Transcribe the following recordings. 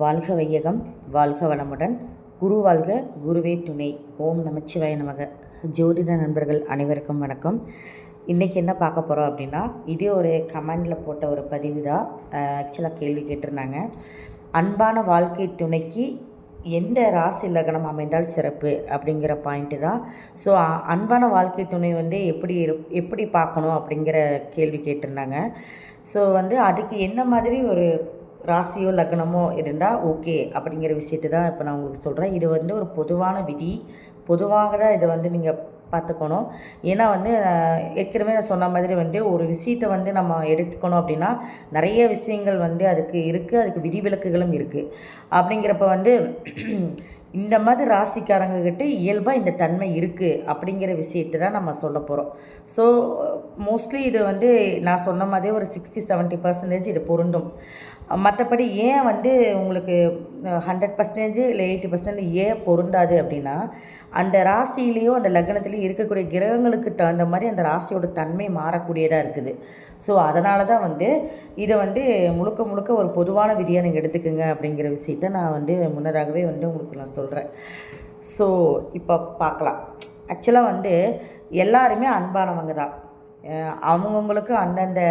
வாழ்க வையகம் வாழ்க வளமுடன். குரு வாழ்க குருவே துணை. ஓம் நமச்சிவாய நமக. ஜோதிட நண்பர்கள் அனைவருக்கும் வணக்கம். இன்றைக்கி என்ன பார்க்க போகிறோம் அப்படின்னா இதே ஒரு கமெண்டில் போட்ட ஒரு பதிவு தான். ஆக்சுவலாக கேள்வி கேட்டிருந்தாங்க. அன்பான வாழ்க்கை துணைக்கு எந்த ராசி லக்னம் அமைந்தால் சிறப்பு அப்படிங்கிற பாயிண்ட்டு தான். ஸோ அன்பான வாழ்க்கை துணை வந்து எப்படி எப்படி பார்க்கணும் அப்படிங்கிற கேள்வி கேட்டிருந்தாங்க. ஸோ வந்து அதுக்கு என்ன மாதிரி ஒரு ராசியோ லக்னமோ இருந்தால் ஓகே அப்படிங்கிற விஷயத்தை தான் இப்போ நான் உங்களுக்கு சொல்கிறேன் இது வந்து ஒரு பொதுவான விதி. பொதுவாக தான் இதை வந்து நீங்கள் பார்த்துக்கணும். ஏன்னா வந்து ஏற்கனவே நான் சொன்ன மாதிரி வந்து ஒரு விஷயத்தை வந்து நம்ம எடுத்துக்கணும் அப்படின்னா நிறைய விஷயங்கள் வந்து அதுக்கு இருக்குது அதுக்கு விதிவிலக்குகளும் இருக்குது அப்படிங்கிறப்ப வந்து இந்த மாதிரி ராசிக்காரங்கக்கிட்ட இயல்பாக இந்த தன்மை இருக்குது அப்படிங்கிற விஷயத்தை தான் நம்ம சொல்ல போகிறோம் ஸோ மோஸ்ட்லி இது வந்து நான் சொன்ன மாதிரி ஒரு சிக்ஸ்டி செவன்ட்டி பர்சன்டேஜ் இது பொருந்தும். மற்றபடி ஏன் வந்து உங்களுக்கு ஹண்ட்ரட் பர்சன்டேஜ் இல்லை எயிட்டி பர்சன்ட் ஏன் பொருந்தாது அப்படின்னா அந்த ராசியிலேயோ அந்த லக்னத்துலேயும் இருக்கக்கூடிய கிரகங்களுக்கு தகுந்த மாதிரி அந்த ராசியோட தன்மை மாறக்கூடியதாக இருக்குது. ஸோ அதனால தான் வந்து இதை வந்து முழுக்க முழுக்க ஒரு பொதுவான விதியாக நீங்கள் எடுத்துக்கோங்க அப்படிங்கிற விஷயத்த நான் வந்து முன்னதாகவே வந்து உங்களுக்கு நான் சொல்கிறேன் ஸோ இப்போ பார்க்கலாம். ஆக்சுவலாக வந்து எல்லாருமே அன்பானவங்க தான். அவங்கவுங்களுக்கு அந்தந்த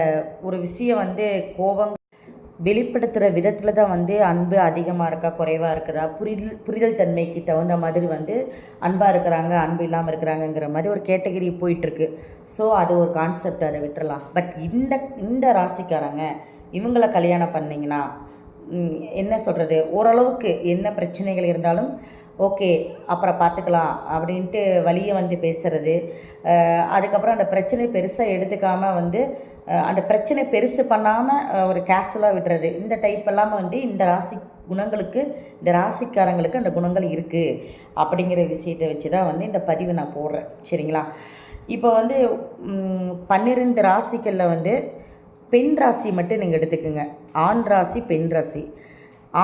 ஒரு விஷயம் வந்து கோபம் வெளிப்படுத்துகிற விதத்தில் தான் வந்து அன்பு அதிகமாக இருக்கா குறைவாக இருக்குதா? புரிதல் புரிதல் தன்மைக்கு தகுந்த மாதிரி வந்து அன்பாக இருக்கிறாங்க அன்பு இல்லாமல் இருக்கிறாங்கங்கிற மாதிரி ஒரு கேட்டகரி போயிட்டுருக்கு. ஸோ அது ஒரு கான்செப்ட் அதை விட்டுறலாம். பட் இந்த இந்த ராசிக்காரங்க இவங்களை கல்யாணம் பண்ணிங்கன்னா என்ன சொல்கிறது ஓரளவுக்கு என்ன பிரச்சனைகள் இருந்தாலும் ஓகே அப்புறம் பார்த்துக்கலாம் அப்படின்ட்டு வழியை வந்து பேசுகிறது அதுக்கப்புறம் அந்த பிரச்சனை பெருசாக எடுத்துக்காமல் வந்து அந்த பிரச்சனை பெருசு பண்ணாமல் ஒரு கேஷுவலாக விடுறது. இந்த டைப் எல்லாம் வந்து இந்த ராசி குணங்களுக்கு இந்த ராசிக்காரங்களுக்கு அந்த குணங்கள் இருக்குது அப்படிங்கிற விஷயத்தை வச்சு தான் வந்து இந்த பதிவை நான் போடுறேன். சரிங்களா? இப்போ வந்து பன்னிரெண்டு ராசிகளில் வந்து பெண் ராசி மட்டும் நீங்கள் எடுத்துக்கோங்க. ஆண் ராசி பெண் ராசி.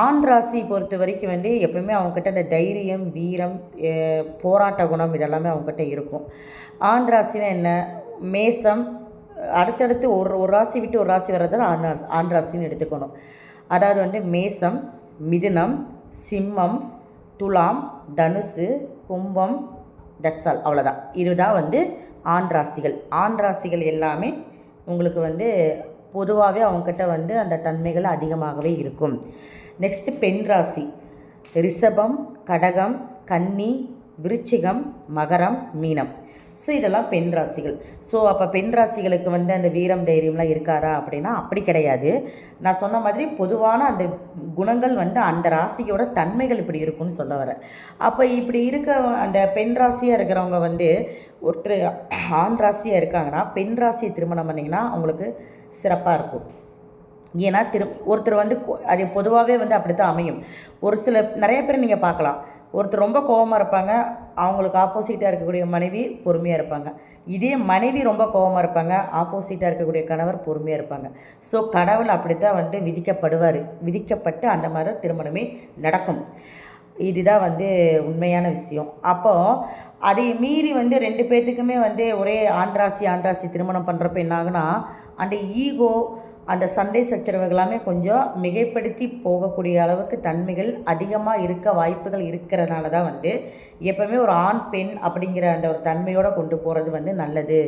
ஆண் ராசி பொறுத்த வரைக்கும் வந்து எப்பவுமே அவங்கக்கிட்ட இந்த தைரியம் வீரம் போராட்ட குணம் இதெல்லாமே அவங்கக்கிட்ட இருக்கும். ஆண் ராசினா என்ன? மேசம் அடுத்தடுத்து ஒரு ஒரு ராசி விட்டு ஒரு ராசி வர்றதால் ஆண் ஆண் ராசின்னு எடுத்துக்கணும். அதாவது வந்து மேசம் மிதுனம் சிம்மம் துலாம் தனுசு கும்பம் தட்சால் அவ்வளோதான் இதுதான் வந்து ஆண் ராசிகள். ஆண் ராசிகள் எல்லாமே உங்களுக்கு வந்து பொதுவாகவே அவங்கக்கிட்ட வந்து அந்த தன்மைகள் அதிகமாகவே இருக்கும். நெக்ஸ்ட்டு பெண் ராசி. ரிஷபம் கடகம் கன்னி விருச்சிகம் மகரம் மீனம். ஸோ இதெல்லாம் பெண் ராசிகள். ஸோ அப்போ பெண் ராசிகளுக்கு வந்து அந்த வீரம் தைரியம்லாம் இருக்காரா அப்படின்னா அப்படி கிடையாது. நான் சொன்ன மாதிரி பொதுவான அந்த குணங்கள் வந்து அந்த ராசியோட தன்மைகள் இப்படி இருக்கும்னு சொல்ல வரேன் அப்போ இப்படி இருக்க அந்த பெண் ராசியாக இருக்கிறவங்க வந்து ஒருத்தர் ஆண் ராசியாக இருக்காங்கன்னா பெண் ராசியை திருமணம் பண்ணிங்கன்னா அவங்களுக்கு சிறப்பாக இருக்கும். ஏன்னா திரு ஒருத்தர் வந்து அது பொதுவாகவே வந்து அப்படி தான் அமையும். ஒரு சில நிறைய பேர் நீங்கள் பார்க்கலாம். ஒருத்தர் ரொம்ப கோபமாக இருப்பாங்க அவங்களுக்கு ஆப்போசிட்டாக இருக்கக்கூடிய மனைவி பொறுமையாக இருப்பாங்க. இதே மனைவி ரொம்ப கோபமாக இருப்பாங்க ஆப்போசிட்டாக இருக்கக்கூடிய கணவர் பொறுமையாக இருப்பாங்க. ஸோ கடவுள் அப்படி தான் வந்து விதிக்கப்படுவார். விதிக்கப்பட்டு அந்த மாதிரி தான் திருமணமே நடக்கும். இதுதான் வந்து உண்மையான விஷயம். அப்போது அதை மீறி வந்து ரெண்டு பேர்த்துக்குமே வந்து ஒரே ஆண்ட்ராசி ஆண்ட்ராசி திருமணம் பண்ணுறப்ப என்ன அந்த ஈகோ அந்த சண்டை சச்சரவுகளாமே கொஞ்சம் மிகைப்படுத்தி போகக்கூடிய அளவுக்கு தன்மைகள் அதிகமாக இருக்க வாய்ப்புகள் இருக்கிறதுனால தான் வந்து எப்போவுமே ஒரு ஆண் பெண் அப்படிங்கிற அந்த ஒரு தன்மையோடு கொண்டு போகிறது வந்து நல்லது.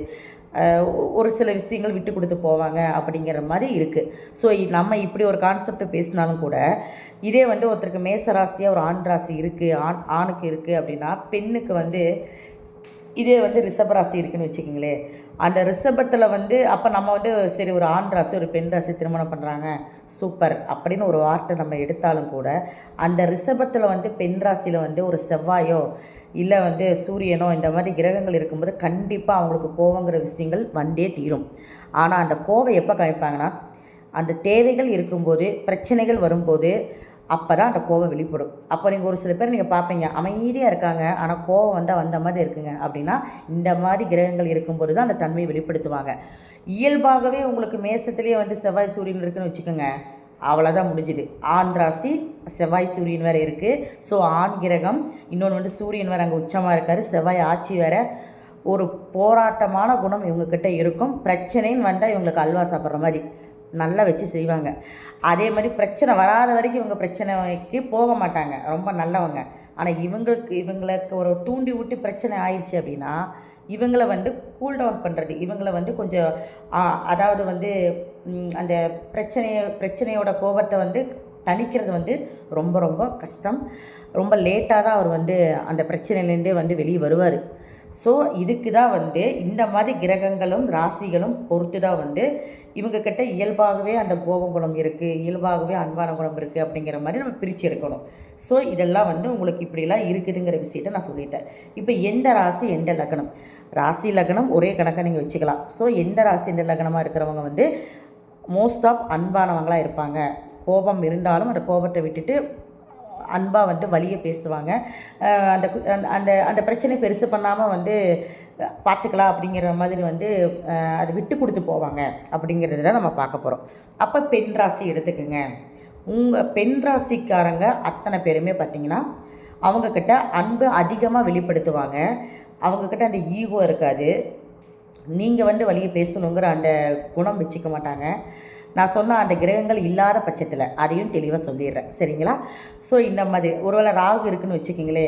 ஒரு சில விஷயங்கள் விட்டு கொடுத்து போவாங்க அப்படிங்கிற மாதிரி இருக்குது ஸோ நம்ம இப்படி ஒரு கான்செப்ட் பேசினாலும் கூட இதே வந்து ஒருத்தருக்கு மேசராசியாக ஒரு ஆண் ராசி இருக்குது ஆண் ஆணுக்கு இருக்குது அப்படின்னா பெண்ணுக்கு வந்து இதே வந்து ரிஷபராசி இருக்குதுன்னு வச்சுக்கிங்களேன். அந்த ரிஷபத்தில் வந்து அப்போ நம்ம வந்து சரி ஒரு ஆண் ராசி ஒரு பெண் ராசி திருமணம் பண்ணுறாங்க சூப்பர். அப்படின்னு ஒரு வார்த்தை நம்ம எடுத்தாலும் கூட அந்த ரிஷபத்தில் வந்து பெண் ராசியில் வந்து ஒரு செவ்வாயோ இல்லை வந்து சூரியனோ இந்த மாதிரி கிரகங்கள் இருக்கும்போது கண்டிப்பாக அவங்களுக்கு கோவங்கிற விஷயங்கள் வந்தே தீரும். ஆனால் அந்த கோவை எப்போ கழிப்பாங்கன்னா அந்த தேவைகள் இருக்கும்போது பிரச்சனைகள் வரும்போது அப்போ தான் அந்த கோவம் வெளிப்படும். அப்போ நீங்கள் ஒரு சில பேர் நீங்கள் பார்ப்பீங்க அமைதியாக இருக்காங்க ஆனால் கோவம் வந்தால் வந்த மாதிரி இருக்குங்க. அப்படின்னா இந்த மாதிரி கிரகங்கள் இருக்கும்போது தான் அந்த தன்மையை வெளிப்படுத்துவாங்க. இயல்பாகவே உங்களுக்கு மேசத்துலேயே வந்து செவ்வாய் சூரியன் இருக்குன்னு வச்சுக்கோங்க அவ்வளோதான் முடிஞ்சுது. ஆண் ராசி செவ்வாய் சூரியன் வேறு இருக்குது ஸோ ஆண் கிரகம் இன்னொன்று வந்து சூரியன் வேறு அங்கே உச்சமாக இருக்கார். செவ்வாய் ஆட்சி வேறு ஒரு போராட்டமான குணம் இவங்கக்கிட்ட இருக்கும். பிரச்சனைன்னு வந்தால் இவங்களுக்கு அல்வா சாப்பிட்ற மாதிரி. நல்லா வச்சு செய்வாங்க. அதே மாதிரி பிரச்சனை வராத வரைக்கும் இவங்க பிரச்சனைக்கு போக மாட்டாங்க. ரொம்ப நல்லவங்க. ஆனால் இவங்களுக்கு இவங்களுக்கு ஒரு தூண்டி விட்டு பிரச்சனை ஆயிடுச்சு அப்படின்னா இவங்களை வந்து கூல் டவுன் பண்ணுறது இவங்களை வந்து கொஞ்சம் அதாவது வந்து அந்த பிரச்சனையை பிரச்சனையோட கோபத்தை வந்து தணிக்கிறது வந்து ரொம்ப ரொம்ப கஷ்டம். ரொம்ப லேட்டாக தான் அவர் வந்து அந்த பிரச்சனையிலேருந்தே வந்து வெளியே வருவார். ஸோ இதுக்கு தான் வந்து இந்த மாதிரி கிரகங்களும் ராசிகளும் பொறுத்து தான் வந்து இவங்கக்கிட்ட இயல்பாகவே அந்த கோபம் குணம் இருக்குது இயல்பாகவே அன்பான குணம் இருக்குது அப்படிங்கிற மாதிரி நம்ம பிரித்து எடுக்கணும். ஸோ இதெல்லாம் வந்து உங்களுக்கு இப்படிலாம் இருக்குதுங்கிற விஷயத்த நான் சொல்லிட்டேன். இப்போ எந்த ராசி எந்த லக்னம்? ராசி லக்னம் ஒரே கணக்காக நீங்கள் வச்சுக்கலாம். ஸோ எந்த ராசி எந்த லக்னமாக இருக்கிறவங்க வந்து மோஸ்ட் ஆஃப் அன்பானவங்களாக இருப்பாங்க. கோபம் இருந்தாலும் அந்த கோபத்தை விட்டுட்டு அன்பாக வந்து வழியை பேசுவாங்க. அந்த அந்த- அந்த பிரச்சனை பெருசு பண்ணாமல் வந்து பார்த்துக்கலாம் அப்படிங்கிற மாதிரி வந்து அது விட்டு கொடுத்து போவாங்க அப்படிங்கிறத தான் நம்ம பார்க்க போகிறோம் அப்போ பெண் ராசி எடுத்துக்கோங்க. உங்கள் பெண் ராசிக்காரங்க அத்தனை பேருமே பார்த்திங்கன்னா அவங்கக்கிட்ட அன்பு அதிகமாக வெளிப்படுத்துவாங்க. அவங்கக்கிட்ட அந்த ஈகோ இருக்காது. நீங்கள் வந்து வழியை பேசணுங்கிற அந்த குணம் வச்சுக்க மாட்டாங்க. நான் சொன்ன அந்த கிரகங்கள் இல்லாத பட்சத்தில் அதையும் தெளிவாக சொல்லிடுறேன். சரிங்களா? ஸோ இந்த மாதிரி ஒருவேளை ராகு இருக்குன்னு வச்சுக்கிங்களே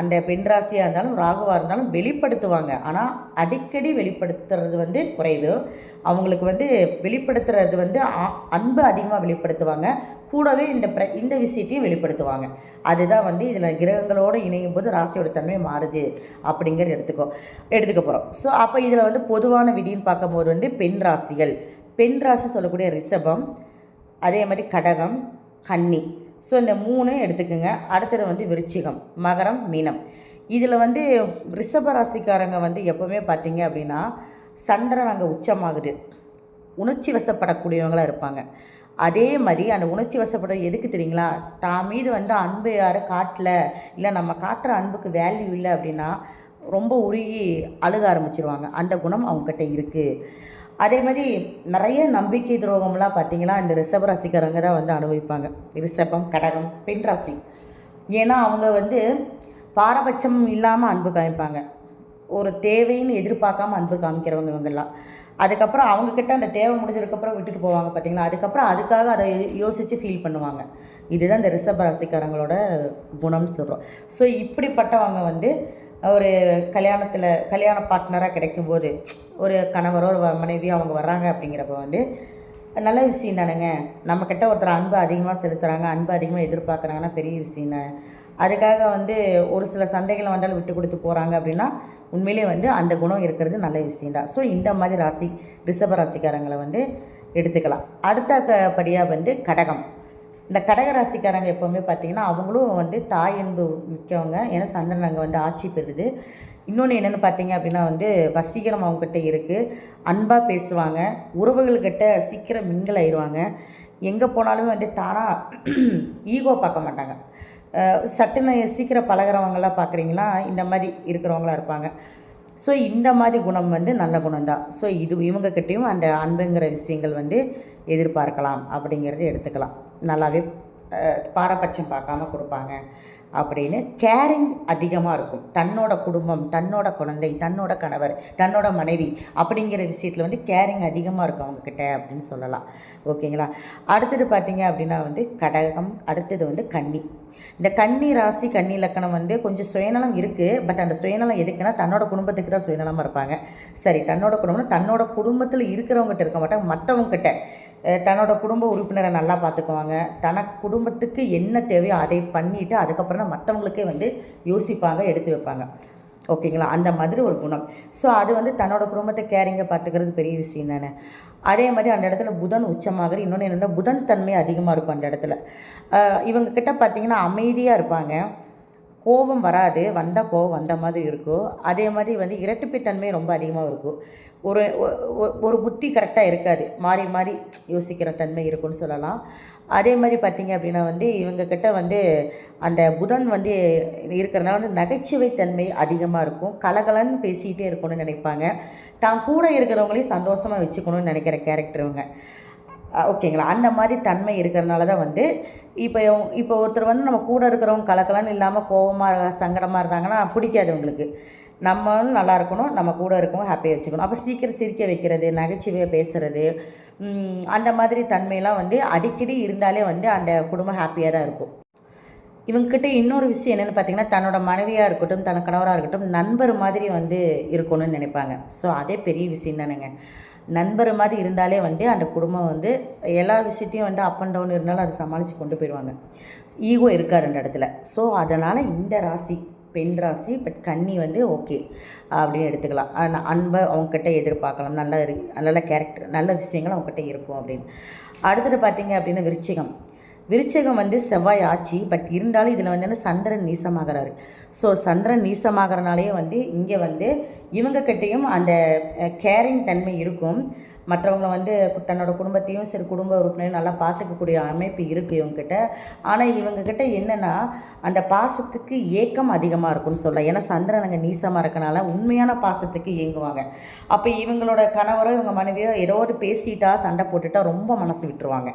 அந்த பெண் ராசியாக இருந்தாலும் ராகுவாக இருந்தாலும் வெளிப்படுத்துவாங்க. ஆனால் அடிக்கடி வெளிப்படுத்துறது வந்து குறைவு. அவங்களுக்கு வந்து வெளிப்படுத்துறது வந்து அன்பு அதிகமாக வெளிப்படுத்துவாங்க. கூடவே இந்த பிர இந்த விஷயத்தையும் வெளிப்படுத்துவாங்க. அதுதான் வந்து இதில் கிரகங்களோடு இணையும் போது ராசியோட தன்மை மாறுது அப்படிங்கிறது எடுத்துக்கோ எடுத்துக்க போகிறோம் ஸோ அப்போ இதில் வந்து பொதுவான விதின்னு பார்க்கும்போது வந்து பெண் ராசிகள். பெண் ராசி சொல்லக்கூடிய ரிஷபம் அதே மாதிரி கடகம் கன்னி. ஸோ இந்த மூணு எடுத்துக்கோங்க. அடுத்தது வந்து விருச்சிகம் மகரம் மீனம். இதில் வந்து ரிஷப ராசிக்காரங்க வந்து எப்போவுமே பார்த்தீங்க அப்படின்னா சந்திரன் அங்கே உச்சமாகுது. உணர்ச்சி வசப்படக்கூடியவங்களாக இருப்பாங்க. அதே மாதிரி அந்த உணர்ச்சி வசப்பட எதுக்கு தெரியுங்களா? தான் மீது வந்து அன்பு யாரும் காட்டல? இல்லை நம்ம காட்டுற அன்புக்கு வேல்யூ இல்லை அப்படின்னா ரொம்ப உருகி அழுக ஆரம்பிச்சிருவாங்க. அந்த குணம் அவங்கக்கிட்ட இருக்குது அதே மாதிரி நிறைய நம்பிக்கை துரோகம்லாம் பார்த்தீங்கன்னா இந்த ரிஷப ராசிக்காரங்க தான் வந்து அனுபவிப்பாங்க. ரிஷபம் கடகம் பெண் ராசி. ஏன்னா அவங்க வந்து பாரபட்சம் இல்லாமல் அன்பு காமிப்பாங்க. ஒரு தேவைன்னு எதிர்பார்க்காம அன்பு காமிக்கிறவங்க இவங்கெல்லாம். அதுக்கப்புறம் அவங்கக்கிட்ட அந்த தேவை முடிஞ்சதுக்கப்புறம் விட்டுட்டு போவாங்க பார்த்தீங்களா? அதுக்கப்புறம் அதுக்காக அதை யோசித்து ஃபீல் பண்ணுவாங்க. இதுதான் இந்த ரிஷப ராசிக்காரங்களோட குணம்னு சொல்கிறோம் ஸோ இப்படிப்பட்டவங்க வந்து ஒரு கல்யாணத்தில் கல்யாண பார்ட்னராக கிடைக்கும்போது ஒரு கணவரோ ஒரு மனைவியோ அவங்க வர்றாங்க அப்படிங்கிறப்ப வந்து நல்ல விஷயம் தானேங்க. நம்மக்கிட்ட ஒருத்தர் அன்பு அதிகமாக செலுத்துகிறாங்க அன்பு அதிகமாக எதிர்பார்க்குறாங்கன்னா பெரிய விஷயம் தான். அதுக்காக வந்து ஒரு சில சந்தைகளை வந்தாலும் விட்டு கொடுத்து போகிறாங்க அப்படின்னா உண்மையிலே வந்து அந்த குணம் இருக்கிறது நல்ல விஷயம் தான். ஸோ இந்த மாதிரி ராசி ரிஷப ராசிக்காரங்களை வந்து எடுத்துக்கலாம். அடுத்த படியாக வந்து கடகம். இந்த கடக ராசிக்காரங்க எப்போவுமே பார்த்தீங்கன்னா அவங்களும் வந்து தாய் அன்பு மிக்கவங்க. ஏன்னா சந்திரன் அங்கே வந்து ஆட்சி பெறுது. இன்னொன்று என்னென்னு பார்த்தீங்க அப்படின்னா வந்து வசீகரம் அவங்கக்கிட்ட இருக்குது அன்பாக பேசுவாங்க. உறவுகள்கிட்ட சீக்கிரம் மிங்கிள் ஆயிடுவாங்க எங்கே போனாலுமே வந்து தானாக ஈகோ பார்க்க மாட்டாங்க. அஹ் சட்டுன்னு சீக்கிரம் பழகுறவங்களாம் பார்க்குறீங்களா இந்த மாதிரி இருக்கிறவங்களா இருப்பாங்க. ஸோ இந்த மாதிரி குணம் வந்து நல்ல குணம் தான். ஸோ இது இவங்கக்கிட்டேயும் அந்த அன்புங்கிற விஷயங்கள் வந்து எதிர்பார்க்கலாம் அப்படிங்கிறத எடுத்துக்கலாம். நல்லாவே பாரபட்சம் பார்க்காம கொடுப்பாங்க அப்படின்னு கேரிங் அதிகமாக இருக்கும். தன்னோட குடும்பம் தன்னோட குழந்தை தன்னோட கணவர் தன்னோட மனைவி அப்படிங்கிற விஷயத்தில் வந்து கேரிங் அதிகமாக இருக்கும் அவங்கக்கிட்ட அப்படின்னு சொல்லலாம். ஓகேங்களா? அடுத்தது பார்த்தீங்க அப்படின்னா வந்து கடகம் அடுத்தது வந்து கன்னி. இந்த கன்னி ராசி கன்னி லக்கணம் வந்து கொஞ்சம் சுயநலம் இருக்குது பட் அந்த சுயநலம் எதுக்குன்னா தன்னோட குடும்பத்துக்கு தான் சுயநலமாக இருப்பாங்க. சரி தன்னோட குடும்பம் தன்னோட குடும்பத்தில் இருக்கிறவங்ககிட்ட இருக்க மாட்டாங்க மற்றவங்ககிட்ட தன்னோட குடும்ப உறுப்பினரை நல்லா பார்த்துக்குவாங்க. தனக்கு குடும்பத்துக்கு என்ன தேவையோ அதை பண்ணிவிட்டு அதுக்கப்புறம் தான் மற்றவங்களுக்கே வந்து யோசிப்பாங்க எடுத்து வைப்பாங்க. ஓகேங்களா? அந்த மாதிரி ஒரு குணம். ஸோ அது வந்து தன்னோட குடும்பத்தை கேரிங்காக பார்த்துக்கிறது பெரிய விஷயம் தானே. அதே மாதிரி அந்த இடத்துல புதன் உச்சமாகிற இன்னொன்று என்னென்னா புதன் தன்மை அதிகமாக இருக்கும் அந்த இடத்துல. இவங்கக்கிட்ட பார்த்தீங்கன்னா அமைதியாக இருப்பாங்க. கோபம் வராது வந்த கோபம் வந்த மாதிரி இருக்கும். அதே மாதிரி வந்து இரட்டுப்பித்தன்மை ரொம்ப அதிகமாக இருக்கும். ஒரு ஒரு புத்தி கரெக்டாக இருக்காது. மாறி மாறி யோசிக்கிற தன்மை இருக்கும்னு சொல்லலாம். அதே மாதிரி பார்த்தீங்க அப்படின்னா வந்து இவங்கக்கிட்ட வந்து அந்த புதன் வந்து இருக்கிறனால வந்து நகைச்சுவை தன்மை அதிகமாக இருக்கும். கலகலன்னு பேசிக்கிட்டே இருக்கணும்னு நினைப்பாங்க. தான் கூட இருக்கிறவங்களையும் சந்தோஷமாக வச்சுக்கணும்னு நினைக்கிற கேரக்டர் இவங்க. ஓகேங்களா. அந்த மாதிரி தன்மை இருக்கிறனால தான் வந்து இப்போ இப்போ ஒருத்தர் வந்து நம்ம கூட இருக்கிறவங்க கலக்கலன்னு இல்லாமல் கோவமாக சங்கடமாக இருந்தாங்கன்னா பிடிக்காது உங்களுக்கு நம்மளும் நல்லா இருக்கணும் நம்ம கூட இருக்கவும் ஹாப்பியாக வச்சுக்கணும். அப்போ சீக்கிரம் சிரிக்க வைக்கிறது நகைச்சுவையாக பேசுகிறது அந்த மாதிரி தன்மையெல்லாம் வந்து அடிக்கடி இருந்தாலே வந்து அந்த குடும்பம் ஹாப்பியாக தான் இருக்கும். இவங்ககிட்ட இன்னொரு விஷயம் என்னென்னு பார்த்தீங்கன்னா தன்னோட மனைவியாக இருக்கட்டும் தன் கணவராக இருக்கட்டும் நண்பர் மாதிரி வந்து இருக்கணும்னு நினைப்பாங்க. ஸோ அதே பெரிய விஷயம் தானேங்க நண்பர் மாதிரி இருந்தாலே வந்து அந்த குடும்பம் வந்து எல்லா விஷயத்தையும் வந்து அப் அண்ட் டவுன் இருந்தாலும் அதை சமாளித்து கொண்டு போயிடுவாங்க. ஈகோ இருக்கார் அந்த இடத்துல. ஸோ அதனால் இந்த ராசி பெண் ராசி பட் கன்னி வந்து ஓகே அப்படின்னு எடுத்துக்கலாம். அன்பை அவங்கக்கிட்ட எதிர்பார்க்கலாம். நல்ல நல்ல கேரக்டர் நல்ல விஷயங்கள் அவங்கக்கிட்ட இருக்கும் அப்படின்னு. அடுத்தது பார்த்தீங்க அப்படின்னா விருச்சிகம். விருச்சகம் வந்து செவ்வாய் ஆட்சி பட் இருந்தாலும் இதில் வந்து சந்திரன் நீசமாகிறாரு. ஸோ சந்திரன் நீசமாகறனாலேயே வந்து இங்கே வந்து இவங்க கிட்டேயும் அந்த கேரிங் தன்மை இருக்கும். மற்றவங்கள வந்து தன்னோட குடும்பத்தையும் சரி குடும்ப உறுப்பினரையும் நல்லா பார்த்துக்கக்கூடிய அமைப்பு இருக்குது இவங்ககிட்ட. ஆனால் இவங்கக்கிட்ட என்னென்னா அந்த பாசத்துக்கு ஏக்கம் அதிகமாக இருக்கும்னு சொல்லலாம் ஏன்னா சந்திரன் அங்கே நீசமாக இருக்கனால உண்மையான பாசத்துக்கு இயங்குவாங்க அப்போ இவங்களோட கணவரோ இவங்க மனைவியோ ஏதோ ஒரு பேசிட்டா சண்டை போட்டுட்டா ரொம்ப மனசு விட்டுருவாங்க.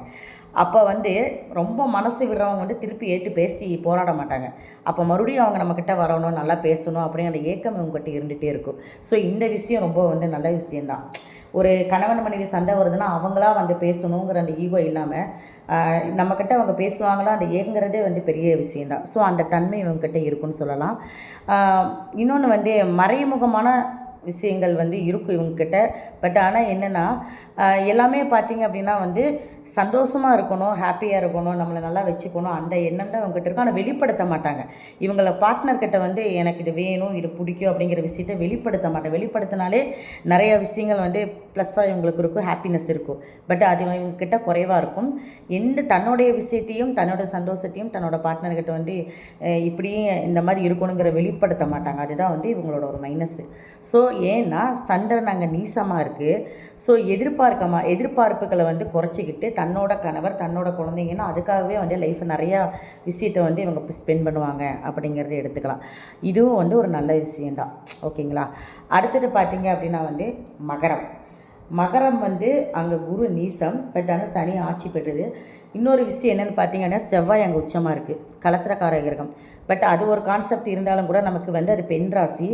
அப்போ வந்து ரொம்ப மனசு விடுறவங்க வந்து திருப்பி ஏற்று பேசி போராட மாட்டாங்க. அப்போ மறுபடியும் அவங்க நம்மக்கிட்ட வரணும் நல்லா பேசணும் அப்படிங்கிற ஏக்கம் இவங்ககிட்ட இருந்துகிட்டே இருக்கும். ஸோ இந்த விஷயம் ரொம்ப வந்து நல்ல விஷயந்தான் ஒரு கணவன் மனைவி சண்டை வருதுன்னா அவங்களா வந்து பேசணுங்கிற அந்த ஈகோ இல்லாமல் நம்மக்கிட்ட அவங்க பேசுவாங்களா அந்த ஏங்குறதே வந்து பெரிய விஷயந்தான் ஸோ அந்த தன்மை இவங்ககிட்ட இருக்குன்னு சொல்லலாம். இன்னொன்று வந்து மறைமுகமான விஷயங்கள் வந்து இருக்கும் இவங்கக்கிட்ட பட் ஆனால் என்னென்னா எல்லாமே பார்த்திங்க அப்படின்னா வந்து சந்தோஷமாக இருக்கணும் ஹாப்பியாக இருக்கணும் நம்மளை நல்லா வச்சுக்கணும் அந்த எண்ணம் தான் இவங்ககிட்ட இருக்கும். ஆனால் வெளிப்படுத்த மாட்டாங்க. இவங்கள பார்ட்னர்கிட்ட வந்து எனக்கு இது வேணும் இது பிடிக்கும் அப்படிங்கிற விஷயத்த வெளிப்படுத்த மாட்டேன். வெளிப்படுத்தினாலே நிறைய விஷயங்கள் வந்து ப்ளஸ்ஸாக இவங்களுக்கு இருக்கும் ஹாப்பினஸ் இருக்கும். பட் அது இவங்ககிட்ட குறைவாக இருக்கும். எந்த தன்னுடைய விஷயத்தையும் தன்னோட சந்தோஷத்தையும் தன்னோட பார்ட்னர்கிட்ட வந்து இப்படியும் இந்த மாதிரி இருக்கணுங்கிற வெளிப்படுத்த மாட்டாங்க. அதுதான் வந்து இவங்களோட ஒரு மைனஸ்ஸு ஸோ ஏன்னா சந்திரன் அங்கே நீசமாக இருக்குது ஸோ எதிர்பார்க்கமா எதிர்பார்ப்புகளை வந்து குறைச்சிக்கிட்டு தன்னோட கணவர் தன்னோட குழந்தைங்கன்னா அதுக்காகவே வந்து லைஃப்பை நிறையா விஷயத்தை வந்து இவங்க ஸ்பெண்ட் பண்ணுவாங்க அப்படிங்கிறத எடுத்துக்கலாம். இதுவும் வந்து ஒரு நல்ல விஷயந்தான் ஓகேங்களா? அடுத்தது பார்த்தீங்க அப்படின்னா வந்து மகரம். மகரம் வந்து அங்கே குரு நீசம் பட் ஆனால் சனி ஆட்சி பெற்றது. இன்னொரு விஷயம் என்னென்னு பார்த்தீங்கன்னா செவ்வாய் அங்கே உச்சமாக இருக்குது கலத்திரக்கார கிரகம். பட் அது ஒரு கான்செப்ட் இருந்தாலும் கூட நமக்கு வந்து அது பெண் ராசி.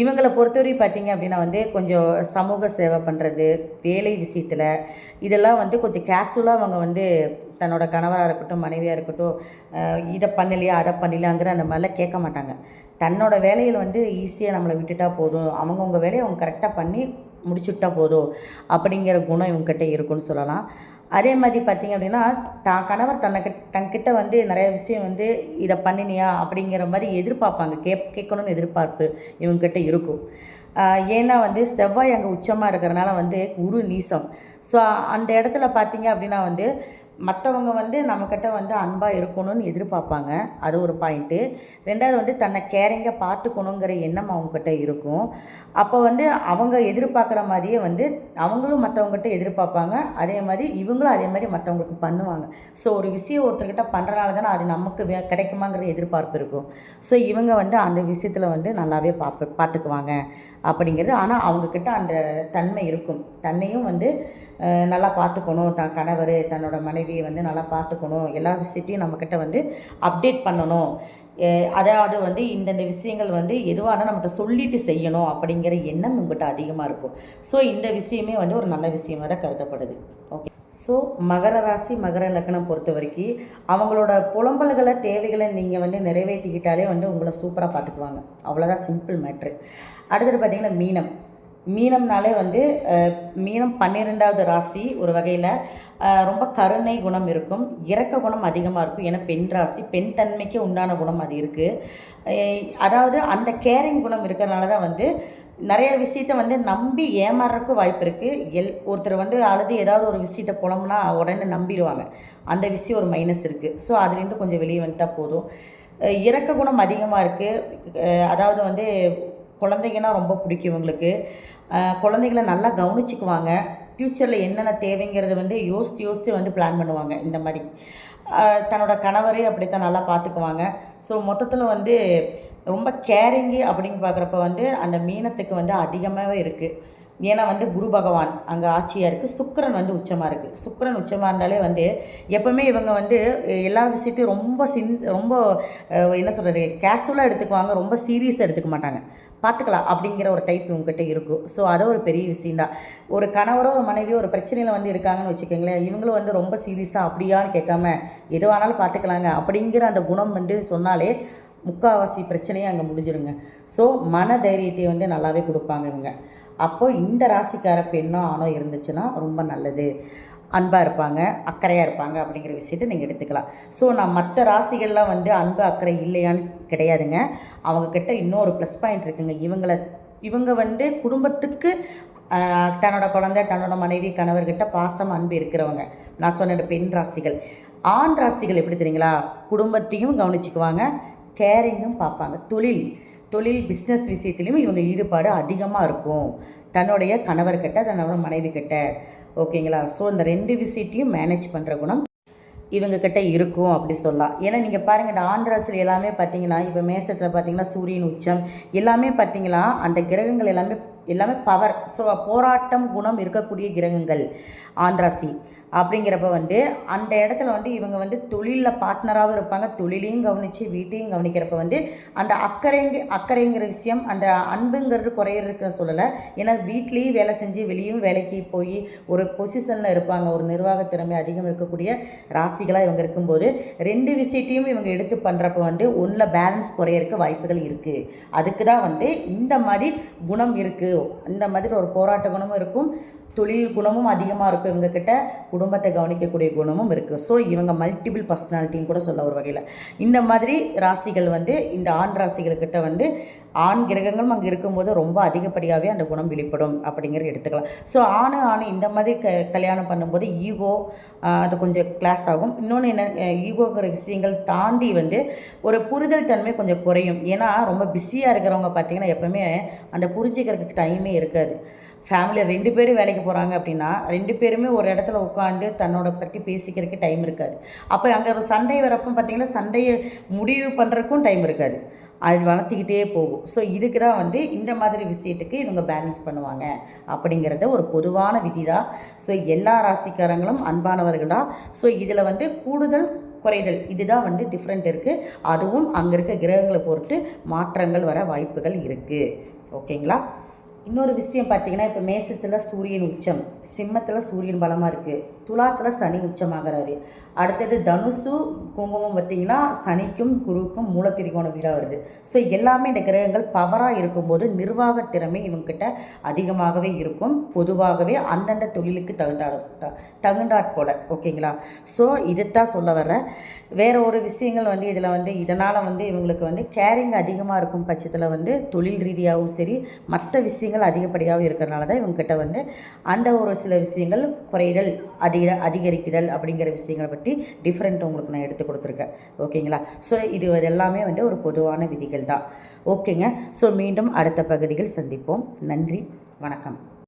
இவங்களை பொறுத்தவரை பார்த்தீங்க அப்படின்னா வந்து கொஞ்சம் சமூக சேவை பண்ணுறது வேலை விஷயத்தில் இதெல்லாம் வந்து கொஞ்சம் கேஷுவலாக அவங்க வந்து தன்னோட கணவராக இருக்கட்டும் மனைவியாக இருக்கட்டும் இதை பண்ணலையா அதை பண்ணலையாங்கிற அந்த மாதிரிலாம் கேட்க மாட்டாங்க. தன்னோட வேலையில் வந்து ஈஸியாக நம்மளை விட்டுட்டா போதும். அவங்கவுங்க வேலையை அவங்க கரெக்டாக பண்ணி முடிச்சுட்டா போதும். அப்படிங்கிற குணம் இவங்ககிட்ட இருக்குன்னு சொல்லலாம். அதே மாதிரி பார்த்தீங்க அப்படின்னா தான் கணவர் தன்னை தன்கிட்ட வந்து நிறைய விஷயம் வந்து இதை பண்ணினியா அப்படிங்கிற மாதிரி எதிர்பார்ப்பாங்க. கே கேட்கணும்னு எதிர்பார்ப்பு இவங்ககிட்ட இருக்கும். ஏன்னா வந்து செவ்வாய் அங்கே உச்சமாக இருக்கிறனால வந்து குரு நீசம். ஸோ அந்த இடத்துல பார்த்தீங்க அப்படின்னா வந்து மற்றவங்க வந்து நம்மக்கிட்ட வந்து அன்பாக இருக்கணும்னு எதிர்பார்ப்பாங்க. அது ஒரு பாயிண்ட்டு ரெண்டாவது வந்து தன்னை கேரிங்காக பார்த்துக்கணுங்கிற எண்ணம் அவங்கக்கிட்ட இருக்கும். அப்போ வந்து அவங்க எதிர்பார்க்குற மாதிரியே வந்து அவங்களும் மற்றவங்ககிட்ட எதிர்பார்ப்பாங்க. அதே மாதிரி இவங்களும் அதே மாதிரி மற்றவங்களுக்கு பண்ணுவாங்க. ஸோ ஒரு விஷயம் ஒருத்தர்கிட்ட பண்ணுறனால தானே அது நமக்கு வே கிடைக்குமாங்கிற எதிர்பார்ப்பு இருக்கும். ஸோ இவங்க வந்து அந்த விஷயத்தில் வந்து நல்லாவே பார்ப்பு பார்த்துக்குவாங்க. அப்படிங்கிறது. ஆனால் அவங்கக்கிட்ட அந்த தன்மை இருக்கும். தன்னையும் வந்து நல்லா பார்த்துக்கணும். தன் கணவர் தன்னோட மனைவியை வந்து நல்லா பார்த்துக்கணும். எல்லா விஷயத்தையும் நம்மக்கிட்ட வந்து அப்டேட் பண்ணணும். அதாவது வந்து இந்தந்த விஷயங்கள் வந்து எதுவான நம்மகிட்ட சொல்லிட்டு செய்யணும் அப்படிங்கிற எண்ணம் உங்கள்கிட்ட அதிகமாக இருக்கும். ஸோ இந்த விஷயமே வந்து ஒரு நல்ல விஷயமாக தான் கருதப்படுது. ஓகே ஸோ மகர ராசி மகர லக்னம் பொறுத்த வரைக்கும் அவங்களோட புலம்பல்களை தேவைகளை நீங்கள் வந்து நிறைவேற்றிக்கிட்டாலே வந்து உங்களை சூப்பராக பார்த்துக்குவாங்க. அவ்வளோதான் சிம்பிள் மேட்ரு அடுத்தது பார்த்திங்கன்னா மீனம். மீனம்னாலே வந்து மீனம் பன்னிரெண்டாவது ராசி ஒரு வகையில் ரொம்ப கருணை குணம் இருக்கும். இரக்க குணம் அதிகமாக இருக்கும். ஏன்னா பெண் ராசி பெண் தன்மைக்கு உண்டான குணம் அது இருக்குது அதாவது அந்த கேரிங் குணம் இருக்கிறனால தான் வந்து நிறைய விஷயத்த வந்து நம்பி ஏமாறுறதுக்கு வாய்ப்பு இருக்குது எல் ஒருத்தர் வந்து அழுது ஏதாவது ஒரு விஷயத்த போனோம்னா உடனே நம்பிடுவாங்க. அந்த விஷயம் ஒரு மைனஸ் இருக்குது ஸோ அதுலேருந்து கொஞ்சம் வெளியே வந்துட்டால் போதும். இறக்க இரக்க குணம் அதிகமாக இருக்குது அதாவது வந்து குழந்தைங்கன்னா ரொம்ப பிடிக்கும் இவங்களுக்கு. குழந்தைங்கள குழந்தைகளை நல்லா கவனிச்சுக்குவாங்க. ஃப்யூச்சரில் என்னென்ன தேவைங்கிறத வந்து யோசித்து யோசித்து வந்து பிளான் பண்ணுவாங்க இந்த மாதிரி. அஹ் தன்னோட கணவரே அப்படித்தான் நல்லா பார்த்துக்குவாங்க ஸோ மொத்தத்தில் வந்து ரொம்ப கேரிங்கு அப்படின்னு பார்க்குறப்ப வந்து அந்த மீனத்துக்கு வந்து அதிகமாகவே இருக்குது ஏன்னா வந்து குரு பகவான் அங்கே ஆட்சியாக இருக்குது சுக்கரன் வந்து உச்சமாக இருக்குது சுக்கரன் உச்சமாக இருந்தாலே வந்து எப்போவுமே இவங்க வந்து எல்லா விஷயத்தையும் ரொம்ப சின் ரொம்ப என்ன சொல்கிறது கேஷுவலாக எடுத்துக்குவாங்க ரொம்ப சீரியஸாக எடுத்துக்க மாட்டாங்க. பார்த்துக்கலாம் அப்படிங்கிற ஒரு டைப் உங்ககிட்ட இருக்கும் ஸோ அது ஒரு பெரிய விஷயந்தான் ஒரு கணவரோ ஒரு மனைவியோ ஒரு பிரச்சனையில் வந்து இருக்காங்கன்னு வச்சுக்கோங்களேன் இவங்களும் வந்து ரொம்ப சீரியஸாக அப்படியான்னு கேட்காம எதுவானாலும் பார்த்துக்கலாங்க அப்படிங்கிற அந்த குணம் வந்து சொன்னாலே முக்கால்வாசி பிரச்சனையே அங்கே முடிஞ்சிருங்க. ஸோ மன தைரியத்தை வந்து நல்லாவே கொடுப்பாங்க இவங்க. அப்போது இந்த ராசிக்கார பெண்ணோ ஆணோ இருந்துச்சுன்னா ரொம்ப நல்லது. அன்பாக இருப்பாங்க அக்கறையாக இருப்பாங்க அப்படிங்கிற விஷயத்தை நீங்கள் எடுத்துக்கலாம். ஸோ நான் மற்ற ராசிகள்லாம் வந்து அன்பு அக்கறை இல்லையான்னு கிடையாதுங்க. அவங்கக்கிட்ட இன்னொரு ப்ளஸ் பாயிண்ட் இருக்குங்க. இவங்கள இவங்க வந்து குடும்பத்துக்கு தன்னோட குழந்தை தன்னோட மனைவி கணவர்கிட்ட பாசம் அன்பு இருக்கிறவங்க. நான் சொன்ன பெண் ராசிகள். ஆண் ராசிகள் எப்படி தெரியுங்களா? குடும்பத்தையும் கவனிச்சுக்குவாங்க. கேரிங்கும் பார்ப்பாங்க. தொழில் தொழில் பிஸ்னஸ் விஷயத்துலையும் இவங்க ஈடுபாடு அதிகமாக இருக்கும். தன்னுடைய கணவர்கிட்ட தன்னோட மனைவி கிட்ட. ஓகேங்களா ஸோ இந்த ரெண்டு விஷயத்தையும் மேனேஜ் பண்ணுற குணம் இவங்கக்கிட்ட இருக்கும் அப்படி சொல்லலாம். ஏன்னா நீங்கள் பாருங்கள் இந்த ஆந்திராசில் எல்லாமே பார்த்தீங்கன்னா இப்போ மேசத்தில் பார்த்தீங்கன்னா சூரியன் உச்சம் எல்லாமே பார்த்தீங்கன்னா அந்த கிரகங்கள் எல்லாமே எல்லாமே பவர் ஸோ போராட்டம் குணம் இருக்கக்கூடிய கிரகங்கள் ஆந்திராசி அப்படிங்கிறப்ப வந்து அந்த இடத்துல வந்து இவங்க வந்து தொழிலில் பார்ட்னராகவும் இருப்பாங்க. தொழிலையும் கவனித்து வீட்டையும் கவனிக்கிறப்ப வந்து அந்த அக்கறைங்க அக்கறைங்கிற விஷயம் அந்த அன்புங்கிறது குறையிறதுக்கு சொல்லலை. ஏன்னா வீட்லேயும் வேலை செஞ்சு வெளியும் வேலைக்கு போய் ஒரு பொசிஷனில் இருப்பாங்க. ஒரு நிர்வாக திறமை அதிகம் இருக்கக்கூடிய ராசிகளாக இவங்க இருக்கும்போது ரெண்டு விஷயத்தையும் இவங்க எடுத்து பண்ணுறப்ப வந்து ஒன்றில் பேலன்ஸ் குறையிறதுக்கு வாய்ப்புகள் இருக்குது அதுக்கு தான் வந்து இந்த மாதிரி குணம் இருக்குது இந்த மாதிரி ஒரு போராட்ட குணமும் இருக்கும். தொழில் குணமும் அதிகமாக இருக்கும். இவங்க கிட்ட குடும்பத்தை கவனிக்கக்கூடிய குணமும் இருக்குது ஸோ இவங்க மல்டிபிள் பர்சனாலிட்டின்னு கூட சொல்ல ஒரு வகையில். இந்த மாதிரி ராசிகள் வந்து இந்த ஆண் ராசிகள்கிட்ட வந்து ஆண் கிரகங்களும் அங்கே இருக்கும்போது ரொம்ப அதிகப்படியாகவே அந்த குணம் வெளிப்படும் அப்படிங்கிறது எடுத்துக்கலாம். ஸோ ஆணு ஆண் இந்த மாதிரி க கல்யாணம் பண்ணும்போது ஈகோ அது கொஞ்சம் கிளாஸ் ஆகும். இன்னொன்று என்ன ஈகோங்கிற விஷயங்கள் தாண்டி வந்து ஒரு புரிதல் தன்மை கொஞ்சம் குறையும். ஏன்னா ரொம்ப பிஸியாக இருக்கிறவங்க பார்த்தீங்கன்னா எப்போவுமே அந்த புரிஞ்சுக்கிறதுக்கு டைமே இருக்காது. ஃபேமிலியில் ரெண்டு பேரும் வேலைக்கு போகிறாங்க அப்படின்னா ரெண்டு பேருமே ஒரு இடத்துல உட்காந்து தன்னோட பற்றி பேசிக்கிறதுக்கு டைம் இருக்காது. அப்போ அங்கே ஒரு சண்டை வரப்போ பார்த்திங்கன்னா சண்டையை முடிவு பண்ணுறதுக்கும் டைம் இருக்காது. அது வளர்த்திக்கிட்டே போகும். ஸோ இதுக்கு தான் வந்து இந்த மாதிரி விஷயத்துக்கு இவங்க பேலன்ஸ் பண்ணுவாங்க அப்படிங்கிறத ஒரு பொதுவான விதி தான் ஸோ எல்லா ராசிக்காரங்களும் அன்பானவர்கள் தான். ஸோ இதில் வந்து கூடுதல் குறைதல் இதுதான் வந்து டிஃப்ரெண்ட் இருக்குது அதுவும் அங்கே இருக்க கிரகங்களை பொறுத்து மாற்றங்கள் வர வாய்ப்புகள் இருக்குது ஓகேங்களா இன்னொரு விஷயம் பார்த்தீங்கன்னா இப்போ மேசத்தில் சூரியன் உச்சம் சிம்மத்தில் சூரியன் பலமாக இருக்குது துலாத்தில் சனி உச்சமாகிறாரு. அடுத்தது தனுசு குங்குமம் பார்த்திங்கன்னா சனிக்கும் குருவுக்கும் மூலத்திரிகோண வீடாக வருது. ஸோ எல்லாமே இந்த கிரகங்கள் பவராக இருக்கும்போது நிர்வாக திறமை இவங்ககிட்ட அதிகமாகவே இருக்கும். பொதுவாகவே அந்தந்த தொழிலுக்கு தகுந்தா தகுந்தாற் போல. ஓகேங்களா? ஸோ இதைத்தான் சொல்ல வர்றேன். வேறு ஒரு விஷயங்கள் வந்து இதில் வந்து இதனால் வந்து இவங்களுக்கு வந்து கேரிங் அதிகமாக இருக்கும் பட்சத்தில் வந்து தொழில் ரீதியாகவும் சரி மற்ற விஷயங்கள் அதிகப்படியாகவும் இருக்கிறனால தான் இவங்ககிட்ட வந்து அந்த ஒரு சில விஷயங்கள் குறைதல் அதிக அதிகரிக்குதல் அப்படிங்கிற விஷயங்களை பற்றி டிஃப்ரெண்ட் உங்களுக்கு நான் எடுத்து கொடுத்துருக்கேன். ஓகேங்களா ஸோ இது எல்லாமே வந்து ஒரு பொதுவான விதிகள் தான். ஓகேங்க ஸோ மீண்டும் அடுத்த பகுதியில் சந்திப்போம். நன்றி. வணக்கம்.